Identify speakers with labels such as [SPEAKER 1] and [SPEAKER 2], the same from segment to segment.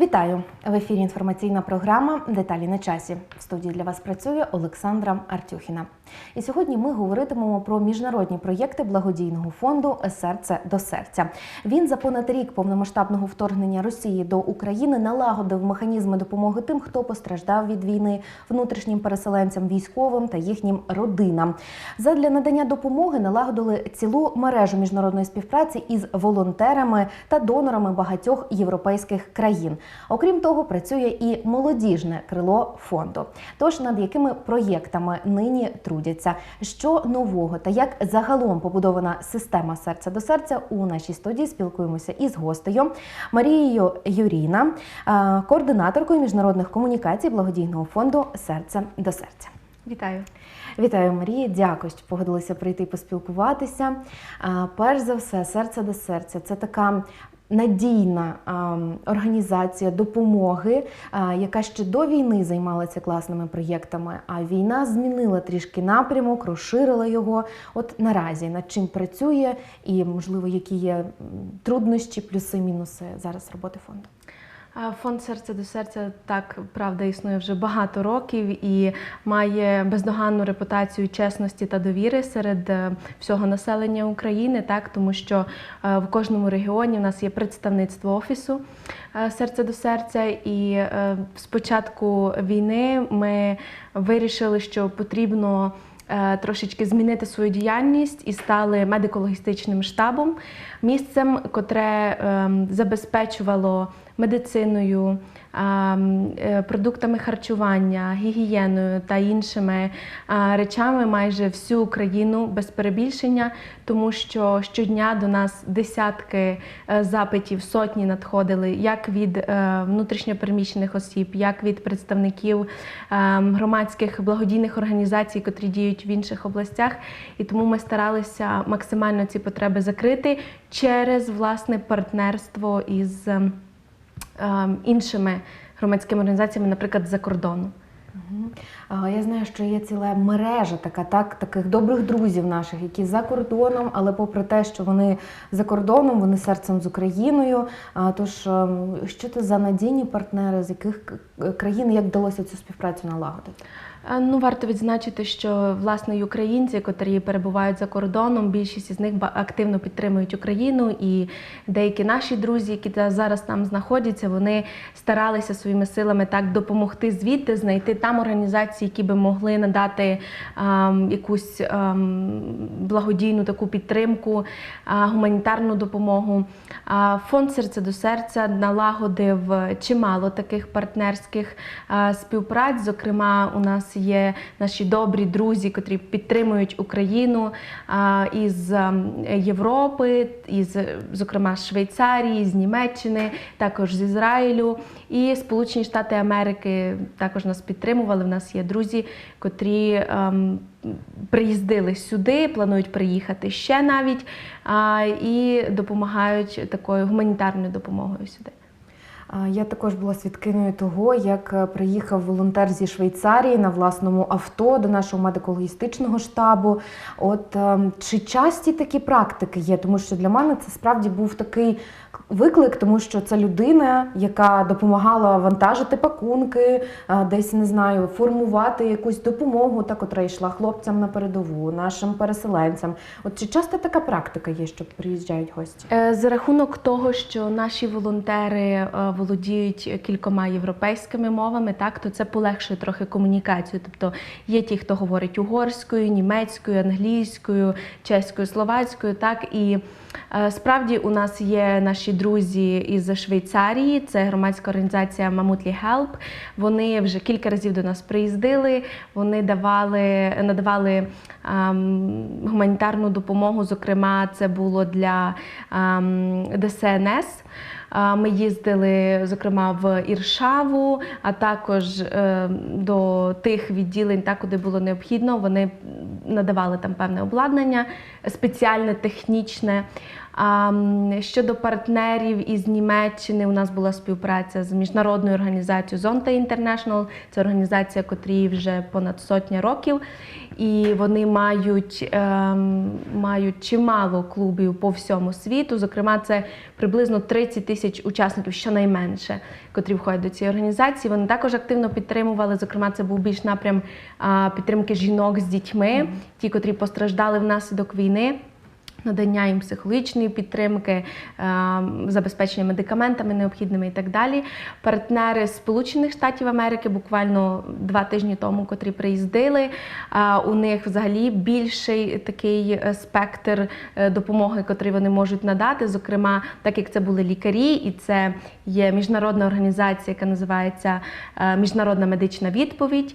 [SPEAKER 1] Вітаю в ефірі. Інформаційна програма Деталі на часі. В студії для вас працює Олександра Артюхіна. І сьогодні ми говоритимемо про міжнародні проєкти благодійного фонду Серце до серця. Він за понад рік повномасштабного вторгнення Росії до України налагодив механізми допомоги тим, хто постраждав від війни, внутрішнім переселенцям, військовим та їхнім родинам. Задля надання допомоги налагодили цілу мережу міжнародної співпраці із волонтерами та донорами багатьох європейських країн. Окрім того, працює і молодіжне крило фонду. Тож над якими проєктами нині трудяться, що нового та як загалом побудована система серця до серця у нашій студії спілкуємося із гостею Марією Юріна, е, координаторкою міжнародних комунікацій благодійного фонду Серце до серця.
[SPEAKER 2] Вітаю.
[SPEAKER 1] Вітаю, Марія. Дякую, що погодилися прийти і поспілкуватися. Перш за все, серце до серця це така. Надійна організація допомоги, яка ще до війни займалася класними проєктами. А війна змінила трішки напрямок, розширила його. От наразі над чим працює, і можливо, які є труднощі, плюси, мінуси зараз роботи фонду.
[SPEAKER 2] Фонд серце до серця так правда існує вже багато років і має бездоганну репутацію чесності та довіри серед е, всього населення України, так тому що е, в кожному регіоні в нас є представництво офісу е, серце до серця. І е, з початку війни ми вирішили, що потрібно. Трошечки змінити свою діяльність і стали медико-логістичним штабом, місцем, котре ем, забезпечувало медициною, е, продуктами харчування, гігієною та іншими речами майже всю Україну без перебільшення, тому що щодня до нас десятки е, запитів, сотні надходили як від е, внутрішньопереміщених осіб, як від представників громадських благодійних організацій, котрі діють в інших областях. І тому ми старалися максимально ці потреби закрити через власне партнерство із іншими громадськими організаціями, наприклад, за кордону.
[SPEAKER 1] Я знаю, що є ціла мережа така, так, таких добрих друзів наших, які за кордоном, але попри те, що вони за кордоном, вони серцем з Україною. Тож, ем, що це за надійні партнери, з яких країн, як вдалося цю співпрацю налагодити?
[SPEAKER 2] Е, Ну, варто відзначити, що власне українці, котрі перебувають за кордоном, більшість із них активно підтримують Україну, і деякі наші друзі, які зараз там знаходяться, вони старалися своїми силами так допомогти звідти, знайти там організації, які би могли надати ем, якусь ем, благодійну таку підтримку, а, гуманітарну допомогу. А, Фонд серце до серця налагодив чимало таких партнерських співпраць. Зокрема, у нас є наші добрі друзі, котрі підтримують Україну із ем, Європи, із, зокрема, Швейцарії, з Німеччини, також з Ізраїлю. І Сполучені Штати Америки також нас підтримували. У нас є друзі, котрі ем, приїздили сюди, планують приїхати ще навіть а, і допомагають такою гуманітарною допомогою сюди.
[SPEAKER 1] Я також була свідкиною того, як е, приїхав волонтер зі Швейцарії на власному авто до нашого медико-логістичного штабу. От ем, чи часті такі практики є? Тому що для мене це справді був такий виклик, тому що це людина, яка допомагала вантажити пакунки, десь не знаю, формувати якусь допомогу, та котра йшла хлопцям на передову, нашим переселенцям. От чи часто така практика є, що приїжджають гості?
[SPEAKER 2] Е, За рахунок того, що наші волонтери е, володіють кількома європейськими мовами, так то це полегшує трохи комунікацію. Тобто є ті, хто говорить угорською, німецькою, англійською, чеською, словацькою, так і справді у нас є наші друзі із Швейцарії. Це громадська організація Mamutli Help. Вони вже кілька разів до нас приїздили. Вони давали надавали гуманітарну допомогу. Зокрема, це було для ДСНС. Ми їздили, зокрема, в Іршаву, а також е, до тих відділень, так, куди було необхідно. Вони надавали там певне обладнання, спеціальне, технічне. Щодо партнерів із Німеччини, у нас була співпраця з міжнародною організацією Zonta International. Це організація, котрій вже понад сотня років. І вони мають, ем, мають чимало клубів по всьому світу. Зокрема, це приблизно 30 тисяч учасників, щонайменше, котрі входять до цієї організації. Вони також активно підтримували. Зокрема, це був більш напрям підтримки жінок з дітьми, ті, котрі постраждали внаслідок війни. Надання їм психологічної підтримки, е, забезпечення медикаментами необхідними і так далі. Партнери з Сполучених Штатів Америки буквально два тижні тому, котрі приїздили. е, У них взагалі більший такий спектр е, допомоги, котрий вони можуть надати. Зокрема, так як це були лікарі, і це є міжнародна організація, яка називається Міжнародна медична відповідь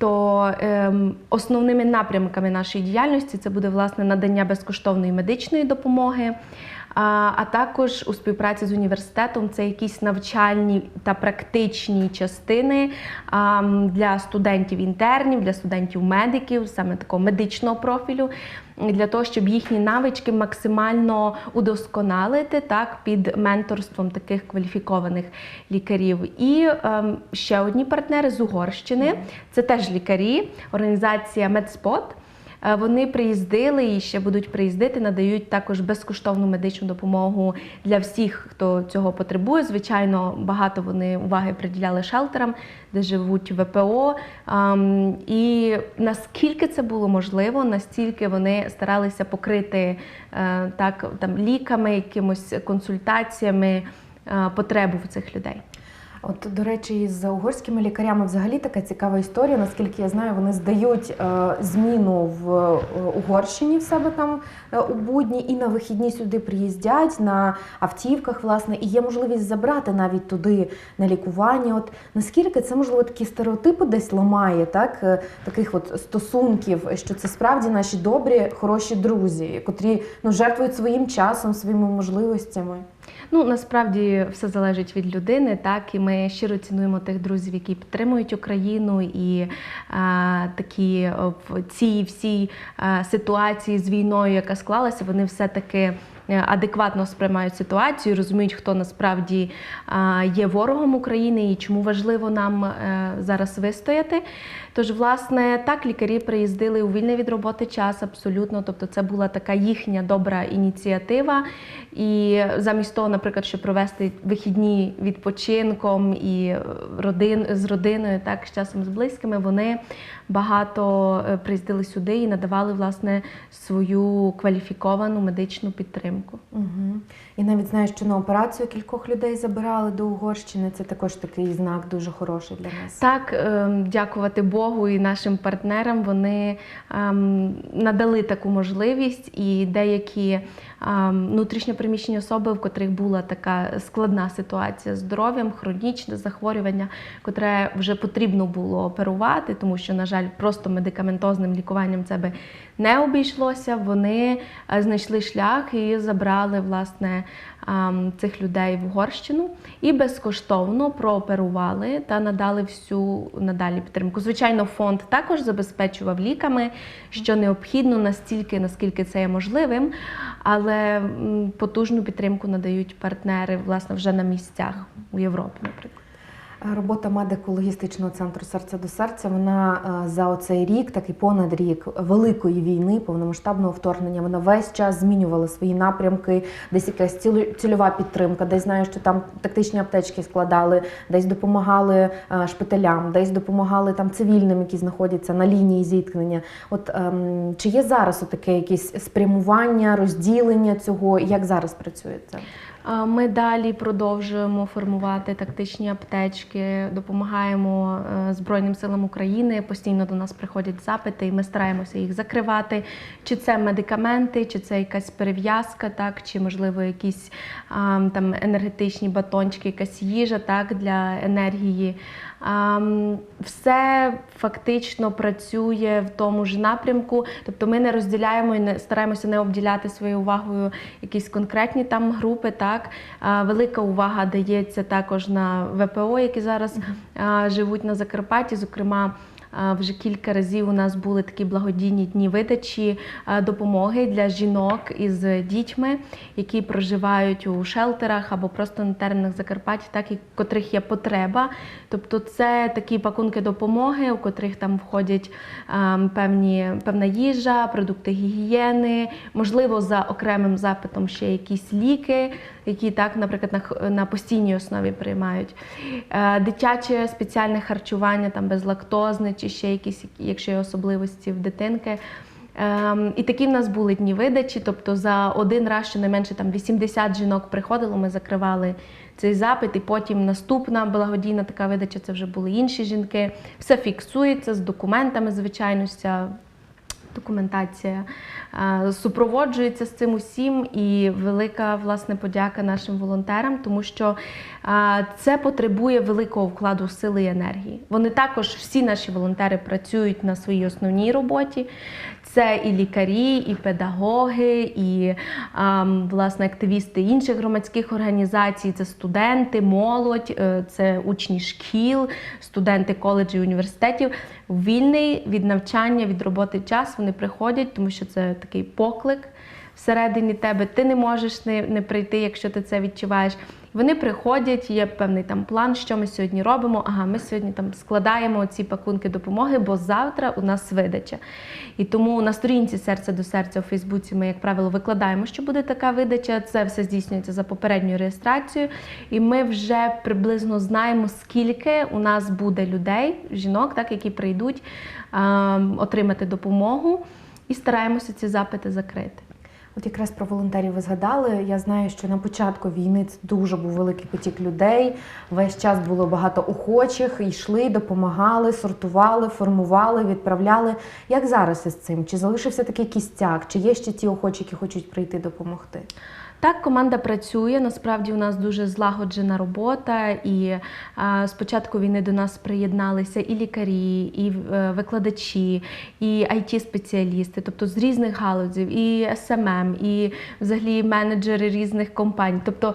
[SPEAKER 2] то ем, основними напрямками нашої діяльності це буде власне надання безкоштовної медичної допомоги. А, також у співпраці з університетом це якісь навчальні та практичні частини для студентів-інтернів, для студентів-медиків, саме такого медичного профілю, для того, щоб їхні навички максимально удосконалити так під менторством таких кваліфікованих лікарів. І ем, ще одні партнери з Угорщини, це теж лікарі, організація Медспот. Е, Вони приїздили і ще будуть приїздити, надають також безкоштовну медичну допомогу для всіх, хто цього потребує. Звичайно, багато вони уваги приділяли шелтерам, де живуть ВПО. І наскільки це було можливо, настільки вони старалися покрити е, так там ліками, якимось консультаціями е, потребу в цих людей.
[SPEAKER 1] От, до речі, з угорськими лікарями взагалі така цікава історія. Наскільки я знаю, вони здають е, зміну в е, Угорщині в себе там е, у будні і на вихідні сюди приїздять на автівках, власне, і є можливість забрати навіть туди на лікування. От наскільки це можливо такі стереотипи десь ламає, так таких от стосунків, що це справді наші добрі, хороші друзі, котрі ну жертвують своїм часом, своїми можливостями.
[SPEAKER 2] Ну насправді все залежить від людини, так і ми щиро цінуємо тих друзів, які підтримують Україну, і а, такі е, в цій всій а, ситуації з війною, яка склалася, вони все таки. Адекватно сприймають ситуацію, розуміють, хто насправді є ворогом України і чому важливо нам е, зараз вистояти. Тож, власне, так лікарі приїздили у вільний від роботи час абсолютно. Тобто, це була така їхня добра ініціатива. І замість того, наприклад, щоб провести вихідні відпочинком і е, родин з родиною, так з часом з близькими, вони багато е, приїздили сюди і надавали власне свою кваліфіковану медичну підтримку.
[SPEAKER 1] Угу. І навіть знаю, що на операцію кількох людей забирали до Угорщини. Це також такий знак дуже хороший для нас.
[SPEAKER 2] Так, ем, дякувати Богу і нашим партнерам. Вони ем, надали таку можливість, і деякі ем, внутрішньопереміщені особи, в котрих була така складна ситуація з здоров'ям, хронічне захворювання, котре вже потрібно було оперувати, тому що, на жаль, просто медикаментозним лікуванням це би не обійшлося. Вони е, знайшли шлях і забрали власне цих людей в Угорщину і безкоштовно прооперували та надали всю надалі підтримку. Звичайно, фонд також забезпечував ліками, що необхідно настільки, наскільки це є можливим, але потужну підтримку надають партнери власне вже на місцях у Європі, наприклад.
[SPEAKER 1] Робота медико-логістичного центру серця до серця вона е, за оцей рік, так і понад рік великої війни, повномасштабного вторгнення. Вона весь час змінювала свої напрямки, десь якась цільова підтримка, десь знаю, що там тактичні аптечки складали, десь допомагали е, шпиталям, десь допомагали там цивільним, які знаходяться на лінії зіткнення. От ем, чи є зараз таке якесь спрямування, розділення цього? Як зараз працює це?
[SPEAKER 2] Ми далі продовжуємо формувати тактичні аптечки, допомагаємо е, Збройним силам України. Постійно до нас приходять запити, і ми стараємося їх закривати. Чи це медикаменти, чи це якась перев'язка, так, чи можливо якісь там енергетичні батончики, якась їжа так, для енергії. Все фактично працює в тому ж напрямку. Тобто ми не розділяємо і не стараємося не обділяти своєю увагою якісь конкретні там групи. Так велика увага дається також на ВПО, які зараз живуть на Закарпатті. Зокрема, вже кілька разів у нас були такі благодійні дні видачі допомоги для жінок із дітьми, які проживають у шелтерах або просто на теренах Закарпаття, так і котрих є потреба. Тобто, це такі пакунки допомоги, у котрих там входять певні певна їжа, продукти гігієни, можливо, за окремим запитом ще якісь ліки, які так, наприклад, на, на постійній основі приймають. Е, Дитяче спеціальне харчування, там безлактозне чи ще якісь, якщо є особливості в дитинки. Ем, і такі в нас були дні видачі. Тобто за один раз щонайменше там 80 жінок приходило, ми закривали цей запит, і потім наступна благодійна така видача це вже були інші жінки. Все фіксується з документами, звичайно, вся документація е, супроводжується з цим усім. І велика власне подяка нашим волонтерам, тому що е, це потребує великого вкладу сили і енергії. Вони також всі наші волонтери працюють на своїй основній роботі. Це і лікарі, і педагоги, і власне активісти інших громадських організацій, це студенти, молодь, е, це учні шкіл, студенти коледжів, університетів. Вільний від навчання, від роботи час вони приходять, тому що це такий поклик всередині тебе. Ти не можеш не, не прийти, якщо ти це відчуваєш. Вони приходять, є певний там план, що ми сьогодні робимо. Ага, ми сьогодні там складаємо ці пакунки допомоги, бо завтра у нас видача. І тому на сторінці серце до серця у Фейсбуці ми, як правило, викладаємо, що буде така видача. Це все здійснюється за попередньою реєстрацією. І ми вже приблизно знаємо, скільки у нас буде людей, жінок, так, які прийдуть ем, отримати допомогу, і стараємося ці запити закрити.
[SPEAKER 1] От якраз про волонтерів ви згадали. Я знаю, що на початку війни це дуже був великий потік людей. Весь час було багато охочих, йшли, допомагали, сортували, формували, відправляли. Як зараз із цим? Чи залишився такий кістяк? Чи є ще ті охочі, які хочуть прийти допомогти?
[SPEAKER 2] Так, команда працює. Насправді у нас дуже злагоджена робота, і з початку війни до нас приєдналися і лікарі, і е, викладачі, і it спеціалісти тобто з різних галузів, і SMM, і взагалі менеджери різних компаній. Тобто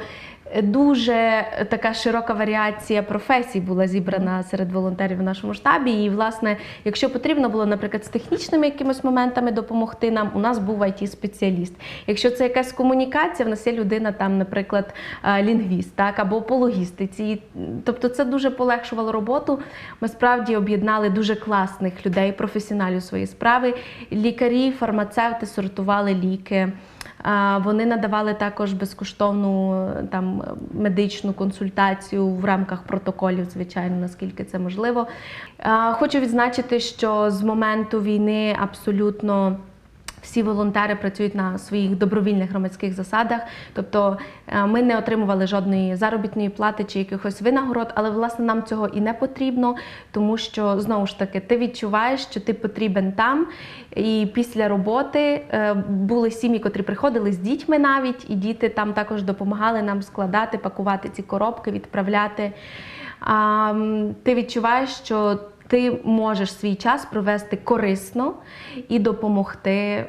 [SPEAKER 2] дуже така широка варіація професій була зібрана серед волонтерів в нашому штабі. І, власне, якщо потрібно було, наприклад, з технічними якимись моментами допомогти нам, у нас був it спеціаліст Якщо це якась комунікація, в нас є людина, там, наприклад, лінгвіст, так, або по логістиці. Тобто це дуже полегшувало роботу. Ми справді об'єднали дуже класних людей, професіоналів своєї справи. Лікарі, фармацевти сортували ліки. Вони надавали також безкоштовну там медичну консультацію в рамках протоколів, звичайно, наскільки це можливо. Хочу відзначити, що з моменту війни абсолютно. Всі волонтери працюють на своїх добровільних громадських засадах, тобто е, ми не отримували жодної заробітної плати чи якихось винагород, але власне нам цього і не потрібно, тому що знову ж таки ти відчуваєш, що ти потрібен там. І після роботи е, були сім'ї, котрі приходили з дітьми навіть, і діти там також допомагали нам складати, пакувати ці коробки, відправляти. Ти відчуваєш, що ти можеш свій час провести корисно і допомогти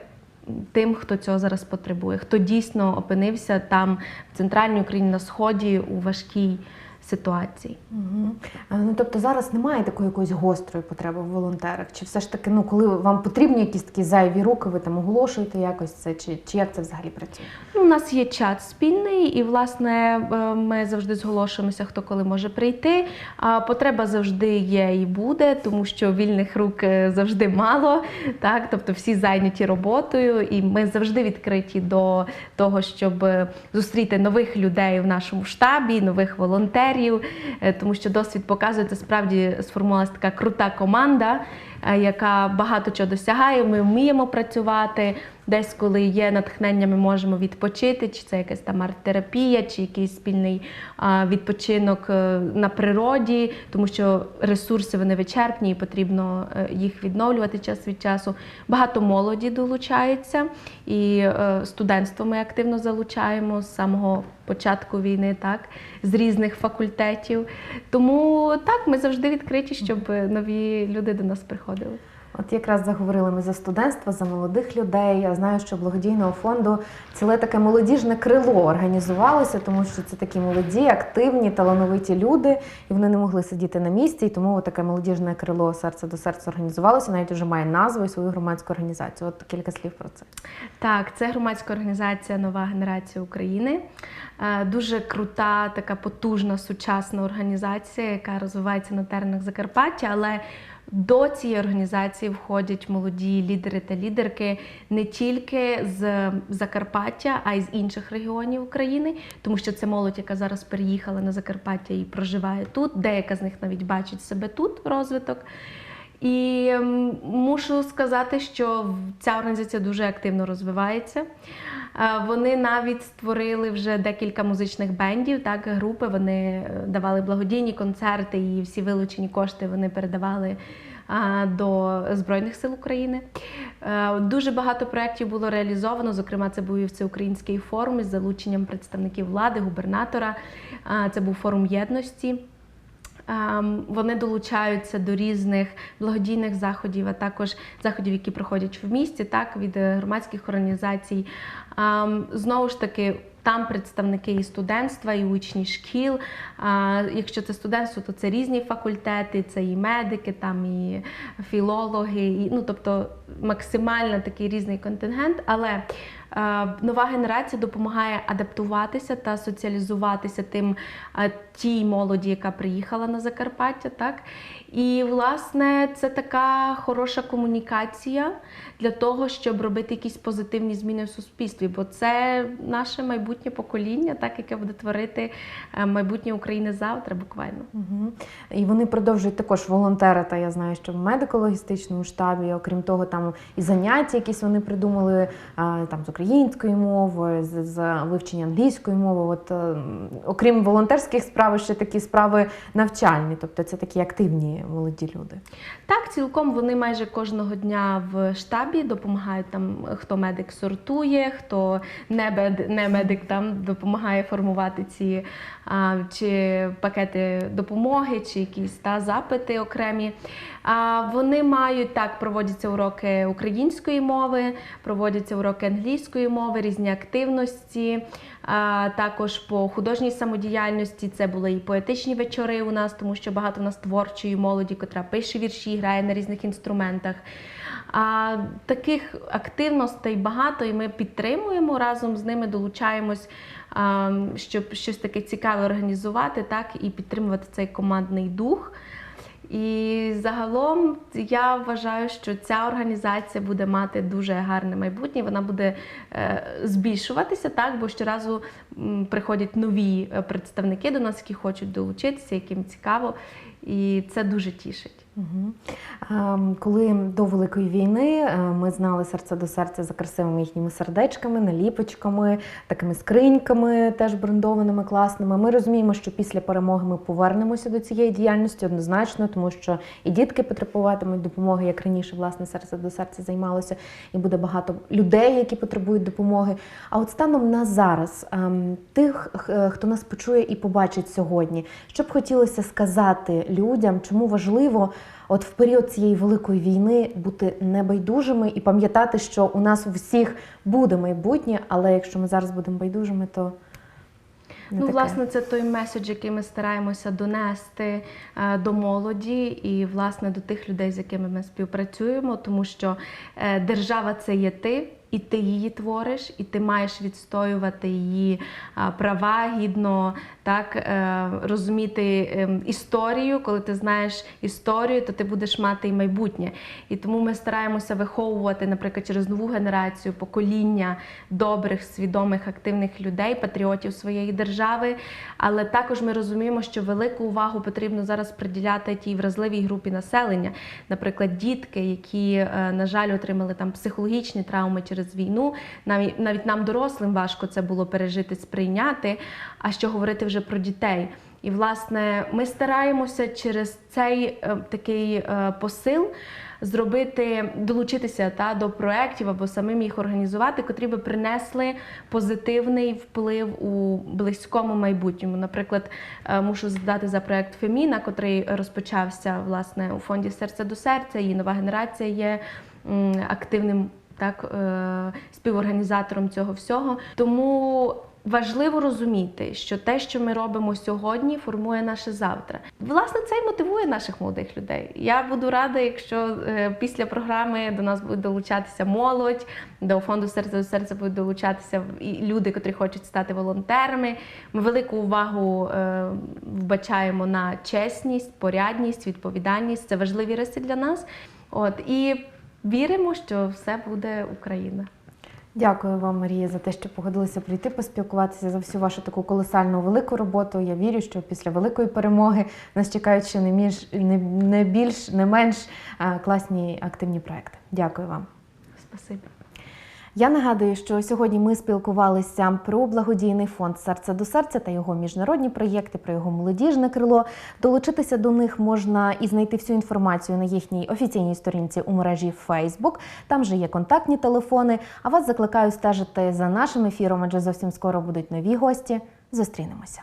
[SPEAKER 2] тим, хто цього зараз потребує, хто дійсно опинився там в центральній Україні на сході у важкій ситуації.
[SPEAKER 1] Угу. Ну тобто зараз немає такої якоїсь гострої потреби в волонтерах? Чи все ж таки, ну коли вам потрібні якісь такі зайві руки, ви там оголошуєте якось це, чи, чи як це взагалі працює?
[SPEAKER 2] Ну, у нас є чат спільний, і власне е, ми завжди зголошуємося, хто коли може прийти. А потреба завжди є і буде, тому що вільних рук е, завжди мало. Так, тобто всі зайняті роботою, і ми завжди відкриті до того, щоб зустріти нових людей в нашому штабі, нових волонтерів, е, тому що досвід показує, це справді сформувалася така крута команда, е, яка багато чого досягає. Ми вміємо працювати. Десь, коли є натхнення, ми можемо відпочити, чи це якась там арт-терапія, чи якийсь спільний відпочинок е, на природі, тому що ресурси вони вичерпні і потрібно е, їх відновлювати час від часу. Багато молоді долучається, і е, студентство ми активно залучаємо з самого початку війни, так, з різних факультетів. Тому так, ми завжди відкриті, щоб нові люди до нас приходили.
[SPEAKER 1] От якраз заговорили ми за студентство, за молодих людей. Я знаю, що благодійного фонду ціле таке молодіжне крило організувалося, тому що це такі молоді, активні, талановиті люди, і вони не могли сидіти на місці. І тому таке молодіжне крило серце до серця організувалося. Навіть вже має назву і свою громадську організацію. От кілька слів про це.
[SPEAKER 2] Так, це громадська організація Нова генерація України. Е, Дуже крута, така потужна сучасна організація, яка розвивається на теренах Закарпаття. Але до цієї організації входять молоді лідери та лідерки не тільки з Закарпаття, а й з інших регіонів України, тому що це молодь, яка зараз переїхала на Закарпаття і проживає тут. Деяка з них навіть бачить себе тут розвиток. І мушу сказати, що ця організація дуже активно розвивається. Е, Вони навіть створили вже декілька музичних бендів, так, групи. Вони е, давали благодійні концерти і всі вилучені кошти вони передавали до Збройних сил України. Е, Дуже багато проєктів було реалізовано. Зокрема, це був і всеукраїнський форум із залученням представників влади, губернатора. Це був форум єдності. Вони долучаються до різних благодійних заходів, а також заходів, які проходять в місті, так від е, громадських організацій. Знову ж таки. Там представники і студентства, і учні шкіл. Якщо це студентство, то це різні факультети, це і медики, там і філологи, і ну тобто максимально такий різний контингент. Але нова генерація допомагає адаптуватися та соціалізуватися тим е, тій молоді, яка приїхала на Закарпаття. Так? І власне це така хороша комунікація для того, щоб робити якісь позитивні зміни в суспільстві, бо це наше майбутнє покоління, так яке буде творити е, майбутнє України завтра, буквально.
[SPEAKER 1] Угу. І вони продовжують також волонтерити. Я знаю, що в медико-логістичному штабі, окрім того, там і заняття якісь вони придумали там з української мови, з, з вивчення англійської мови. От е, окрім волонтерських справ, ще такі справи навчальні, тобто це такі активні молоді люди.
[SPEAKER 2] Так, цілком вони майже кожного дня в штабі допомагають там, хто медик сортує, хто не, бед, не медик там допомагає формувати ці а, чи пакети допомоги, чи якісь та, запити окремі. А, вони мають так, проводяться уроки української мови, проводяться уроки англійської мови, різні активності. Також по художній самодіяльності це були і поетичні вечори у нас, тому що багато в нас творчої молоді, котра пише вірші, грає на різних інструментах. А таких активностей багато, і ми підтримуємо разом з ними, долучаємось, а, щоб щось таке цікаве організувати, так і підтримувати цей командний дух. І загалом я вважаю, що ця організація буде мати дуже гарне майбутнє. Вона буде е, збільшуватися, так, бо щоразу приходять нові е, представники до нас, які хочуть долучитися, яким цікаво, і це дуже тішить.
[SPEAKER 1] Угу. Коли до Великої війни е, ми знали серце до серця за красивими їхніми сердечками, наліпочками, такими скриньками, теж брендованими, класними. Ми розуміємо, що після перемоги ми повернемося до цієї діяльності однозначно, тому що і дітки потребуватимуть допомоги, як раніше, власне, серце до серця займалося, і буде багато людей, які потребують допомоги. А от станом на зараз, ем, тих, хто нас почує і побачить сьогодні, що б хотілося сказати людям, чому важливо. От в період цієї великої війни бути небайдужими і пам'ятати, що у нас у всіх буде майбутнє, але якщо ми зараз будемо байдужими, то не
[SPEAKER 2] Ну,
[SPEAKER 1] таке.
[SPEAKER 2] власне, це той меседж, який ми стараємося донести е, до молоді і, власне, до тих людей, з якими ми співпрацюємо, тому що е, держава це є ти. І ти її твориш, і ти маєш відстоювати її права гідно, так е, розуміти ем, історію. Коли ти знаєш історію, то ти будеш мати і майбутнє. І тому ми стараємося виховувати, наприклад, через нову генерацію покоління добрих, свідомих, активних людей, патріотів своєї держави. Але також ми розуміємо, що велику увагу потрібно зараз приділяти тій вразливій групі населення, наприклад, дітки, які, е, на жаль, отримали там психологічні травми через війну. Навіть навіть нам, дорослим, важко це було пережити, сприйняти. А що говорити вже про дітей? І власне ми стараємося через цей е, такий е, посил зробити, долучитися та до проєктів або самим їх організувати, котрі би принесли позитивний вплив у близькому майбутньому. Наприклад, е, мушу згадати за проєкт Феміна, котрий розпочався власне у фонді серце до серця. І нова генерація є активним так, е, співорганізатором цього всього. Тому важливо розуміти, що те, що ми робимо сьогодні, формує наше завтра. Власне, це і мотивує наших молодих людей. Я буду рада, якщо е, після програми до нас буде долучатися молодь, до фонду серце до серця будуть долучатися і люди, котрі хочуть стати волонтерами. Ми велику увагу е, вбачаємо на чесність, порядність, відповідальність. Це важливі риси для нас. От і віримо, що все буде Україна.
[SPEAKER 1] Дякую вам, Марія, за те, що погодилися прийти поспілкуватися за всю вашу таку колосальну велику роботу. Я вірю, що після великої перемоги нас чекають ще не між не, не більш, не менш класні активні проекти. Дякую вам.
[SPEAKER 2] Спасибі.
[SPEAKER 1] Я нагадую, що сьогодні ми спілкувалися про благодійний фонд Серце до серця та його міжнародні проєкти, про його молодіжне крило. Долучитися до них можна і знайти всю інформацію на їхній офіційній сторінці у мережі Facebook. Там же є контактні телефони. А вас закликаю стежити за нашим ефіром, адже зовсім скоро будуть нові гості. Зустрінемося.